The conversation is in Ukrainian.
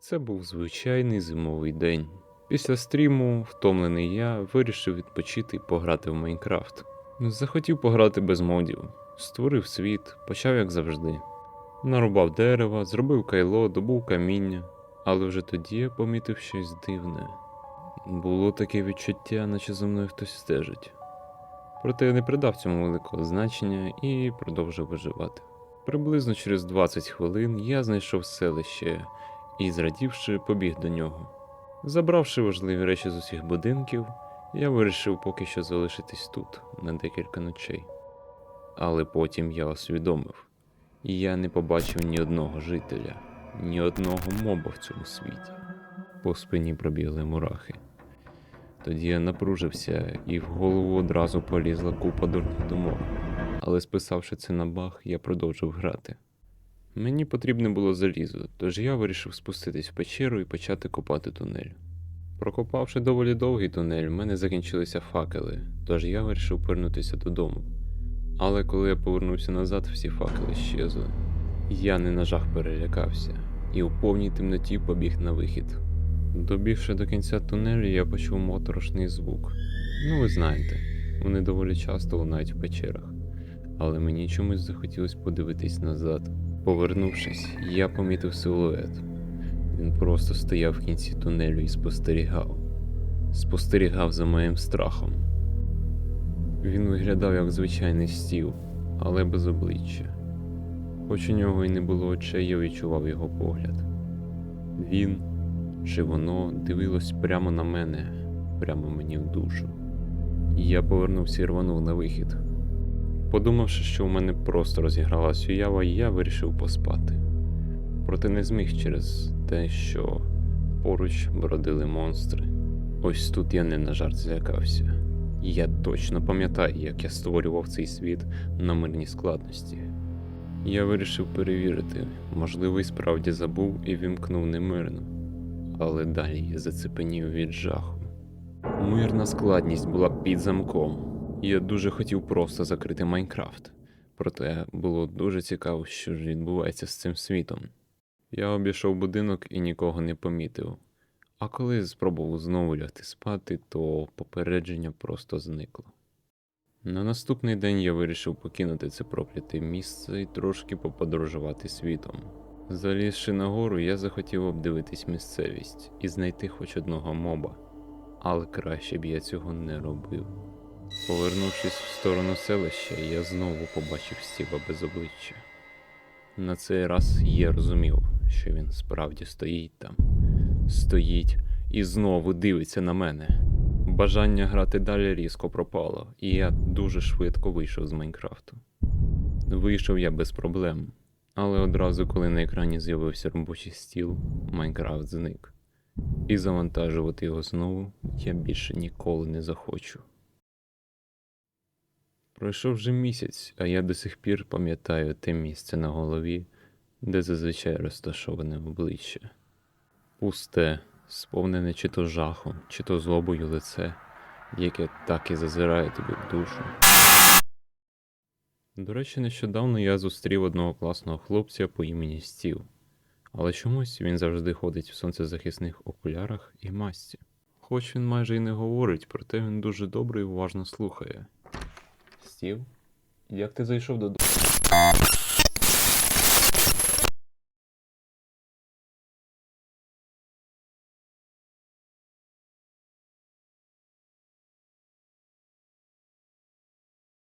Це був звичайний зимовий день. Після стріму, втомлений я, вирішив відпочити і пограти в Майнкрафт. Захотів пограти без модів, створив світ, почав як завжди. Нарубав дерева, зробив кайло, добув каміння, але вже тоді я помітив щось дивне. Було таке відчуття, наче за мною хтось стежить. Проте я не придав цьому великого значення і продовжив виживати. Приблизно через 20 хвилин я знайшов селище і, зрадівши, побіг до нього. Забравши важливі речі з усіх будинків, я вирішив поки що залишитись тут на декілька ночей. Але потім я усвідомив, я не побачив ні одного жителя, ні одного моба в цьому світі. По спині пробігли мурахи. Тоді я напружився, і в голову одразу полізла купа дурних думок. Але списавши це на баг, я продовжив грати. Мені потрібне було залізо, тож я вирішив спуститись в печеру і почати копати тунель. Прокопавши доволі довгий тунель, в мене закінчилися факели, тож я вирішив повернутися додому. Але коли я повернувся назад, всі факели щезли. Я не на жах перелякався і у повній темноті побіг на вихід. Добігши до кінця тунелю, я почув моторошний звук. Ну, ви знаєте, вони доволі часто лунають в печерах, але мені чомусь захотілося подивитись назад. Повернувшись, я помітив силует. Він просто стояв в кінці тунелю і спостерігав. Спостерігав за моїм страхом. Він виглядав як звичайний стіл, але без обличчя. Хоч у нього й не було очей, я відчував його погляд. Він чи воно дивилось прямо на мене, прямо мені в душу. Я повернувся і рванув на вихід. Подумавши, що у мене просто розігралась уява, я вирішив поспати. Проте не зміг через те, що поруч бродили монстри. Ось тут я не на жарт злякався. Я точно пам'ятаю, як я створював цей світ на мирній складності. Я вирішив перевірити, можливо, і справді забув і вімкнув немирно. Але далі я зацепенів від жаху. Мирна складність була під замком. Я дуже хотів просто закрити Майнкрафт. Проте було дуже цікаво, що ж відбувається з цим світом. Я обійшов будинок і нікого не помітив. А коли спробував знову лягти спати, то попередження просто зникло. На наступний день я вирішив покинути це прокляте місце і трошки поподорожувати світом. Залізши нагору, я захотів обдивитись місцевість і знайти хоч одного моба, але краще б я цього не робив. Повернувшись в сторону селища, я знову побачив стіва без обличчя. На цей раз я розумів, що він справді стоїть там, стоїть і знову дивиться на мене. Бажання грати далі різко пропало, і я дуже швидко вийшов з Майнкрафту. Вийшов я без проблем, але одразу, коли на екрані з'явився робочий стіл, Майнкрафт зник. І завантажувати його знову я більше ніколи не захочу. Пройшов вже місяць, а я до сих пір пам'ятаю те місце на голові, де зазвичай розташоване обличчя. Пусте, сповнене чи то жахом, чи то злобою лице, яке так і зазирає тобі в душу. До речі, нещодавно я зустрів одного класного хлопця по імені Стів, але чомусь він завжди ходить в сонцезахисних окулярах і масці. Хоч він майже й не говорить, проте він дуже добре і уважно слухає. Стів, як ти зайшов додому?